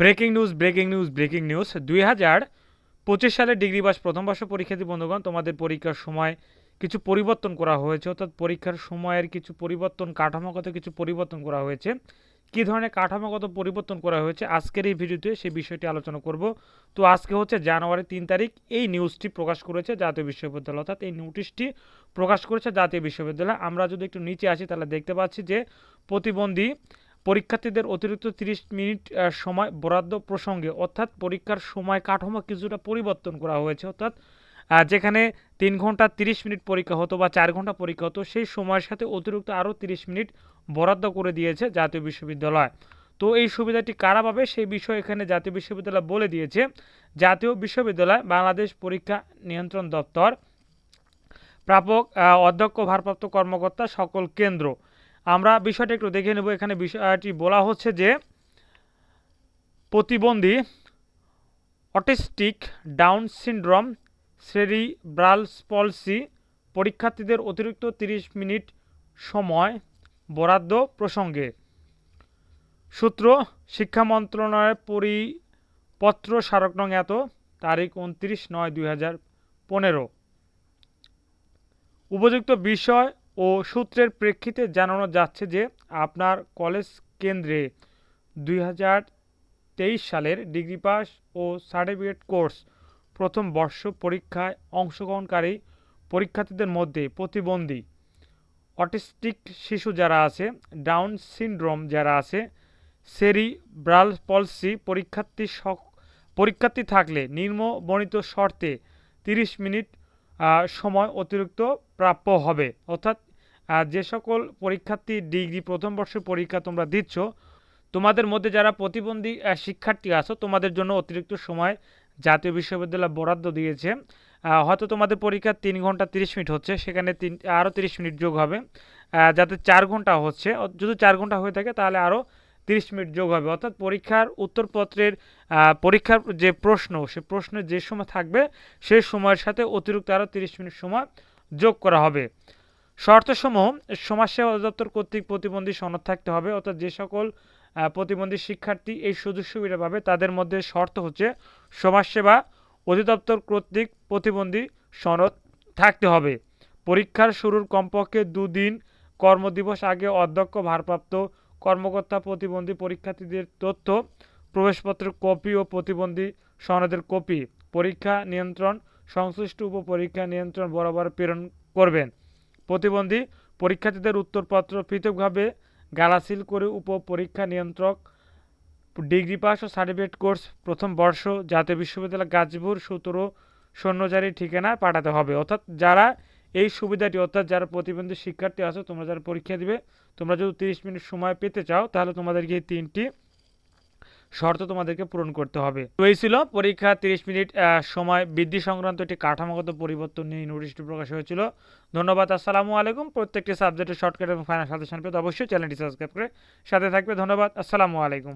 Breaking news breaking news breaking news. দুই হাজার পঁচিশ সালে ডিগ্রি পাস প্রথম বর্ষ পরীক্ষার্থী বন্ধুগণ, তোমাদের পরীক্ষার সময় কিছু পরিবর্তন করা হয়েছে। অর্থাৎ পরীক্ষার সময়ের কিছু পরিবর্তন, কাঠামোগত কিছু পরিবর্তন করা হয়েছে। কী ধরনের কাঠামোগত পরিবর্তন করা হয়েছে? আজকের এই ভিডিওতে সেই বিষয়টি আলোচনা করব। তো আজকে হচ্ছে জানুয়ারি তিন তারিখ। এই নিউজটি প্রকাশ করেছে জাতীয় বিশ্ববিদ্যালয়। অর্থাৎ এই নোটিশটি প্রকাশ করেছে জাতীয় বিশ্ববিদ্যালয়। আমরা যদি একটু নিচে আসি, তাহলে দেখতে পাচ্ছি যে প্রতিবন্ধী পরীক্ষার্থীদের অতিরিক্ত 30 মিনিট সময় বরাদ্দ প্রসঙ্গে, অর্থাৎ পরীক্ষার সময় কাঠামো কিছুটা পরিবর্তন করা হয়েছে, অর্থাৎ যেখানে তিন ঘণ্টা 30 মিনিট পরীক্ষা হতো বা চার ঘণ্টা পরীক্ষা হতো, সেই সময়ের সাথে অতিরিক্ত আরও 30 মিনিট বরাদ্দ করে দিয়েছে জাতীয় বিশ্ববিদ্যালয়। তো এই সুবিধাটি কারা পাবে সেই বিষয়ে এখানে জাতীয় বিশ্ববিদ্যালয় বলে দিয়েছে। জাতীয় বিশ্ববিদ্যালয়, বাংলাদেশ পরীক্ষা নিয়ন্ত্রণ দপ্তর, প্রাপক অধ্যক্ষ, ভারপ্রাপ্ত কর্মকর্তা, সকল কেন্দ্র। আমরা বিষয়টা একটু দেখে নেব। এখানে বিষয়টি বলা হচ্ছে যে প্রতিবন্ধী autistic down syndrome cerebral palsy পরীক্ষার্থীদের অতিরিক্ত 30 মিনিট সময় বরাদ্দ প্রসঙ্গে। সূত্র, শিক্ষা মন্ত্রণালয়ের পরিপত্র স্মারক নং এত, তারিখ উনত্রিশ নয় দুই উপযুক্ত বিষয় ও সূত্রের প্রেক্ষিতে জানানো যাচ্ছে যে আপনার কলেজ কেন্দ্রে দুই হাজার তেইশ সালের ডিগ্রি পাস ও সার্টিফিকেট কোর্স প্রথম বর্ষ পরীক্ষায় অংশগ্রহণকারী পরীক্ষার্থীদের মধ্যে প্রতিবন্ধী, অটিস্টিক শিশু যারা আছে, ডাউন সিনড্রোম যারা আছে সেরিব্রাল পলসি পরীক্ষার্থী পরীক্ষার্থী থাকলে নিম্ন বর্ণিত শর্তে 30 মিনিট সময় অতিরিক্ত প্রাপ্য হবে। অর্থাৎ আহ, যে সকল পরীক্ষার্থী ডিগ্রি প্রথম বর্ষের পরীক্ষা তোমরা দিচ্ছ তোমাদের মধ্যে যারা প্রতিবন্ধী শিক্ষার্থী আছো তোমাদের জন্য অতিরিক্ত সময় জাতীয় বিশ্ববিদ্যালয় বরাদ্দ দিয়েছে। হয়তো তোমাদের পরীক্ষা তিন ঘণ্টা তিরিশ মিনিট হচ্ছে সেখানে তিন আরও তিরিশ মিনিট যোগ হবে। যাতে চার ঘণ্টা হচ্ছে যদি চার ঘণ্টা হয়ে থাকে তাহলে আরও তিরিশ মিনিট যোগ হবে। অর্থাৎ পরীক্ষার উত্তরপত্রের পরীক্ষার যে প্রশ্ন সে প্রশ্নের যে সময় থাকবে সেই সময়ের সাথে অতিরিক্ত আরও তিরিশ মিনিট সময় যোগ করা হবে। শর্তসমূহ, সমাজসেবা অধিদপ্তর কর্তৃক প্রতিবন্ধী সনদ থাকতে হবে, অর্থাৎ যে সকল প্রতিবন্ধী শিক্ষার্থী এই সুযোগ সুবিধা পাবে, তাদের মধ্যে শর্ত হচ্ছে সমাজসেবা অধিদপ্তর কর্তৃক প্রতিবন্ধী সনদ থাকতে হবে। পরীক্ষার শুরুর কমপক্ষে দুদিন কর্মদিবস আগে অধ্যক্ষ, ভারপ্রাপ্ত কর্মকর্তা, প্রতিবন্ধী পরীক্ষার্থীদের তথ্য প্রবেশপত্রের কপি ও প্রতিবন্ধী সনদের কপি। পরীক্ষা নিয়ন্ত্রণ, সংশ্লিষ্ট উপপরীক্ষা নিয়ন্ত্রণ বরাবর প্রেরণ করবেন। প্রতিবন্ধী পরীক্ষার্থীদের উত্তরপত্র পৃথকভাবে গালাসিল করে উপ পরীক্ষা নিয়ন্ত্রক ডিগ্রি পাস ও সার্টিফিকেট কোর্স প্রথম বর্ষ জাতীয় বিশ্ববিদ্যালয় গাজীপুর সতেরো সৈন্যচারী ঠিকানায় পাঠাতে হবে। অর্থাৎ যারা এই সুবিধাটি, অর্থাৎ যারা প্রতিবন্ধী শিক্ষার্থী আছো, তোমরা যারা পরীক্ষা দিবে, তোমরা যদি তিরিশ মিনিট সময় পেতে চাও, তাহলে তোমাদেরকে এই তিনটি শর্ত তোমাদেরকে পূরণ করতে হবে। তো এই ছিল পরীক্ষা তিরিশ মিনিট সময় বৃদ্ধি সংক্রান্ত একটি কাঠামোগত পরিবর্তন নিয়ে নোটিশটি প্রকাশ হয়েছিল। ধন্যবাদ, আসসালামু আলাইকুম। প্রত্যেকটি সাবজেক্টের শর্টকাট এবং ফাইনাল সাজেশন পেতে অবশ্যই চ্যানেলটি সাবস্ক্রাইব করে সাথে থাকবে। ধন্যবাদ, আসসালামু আলাইকুম।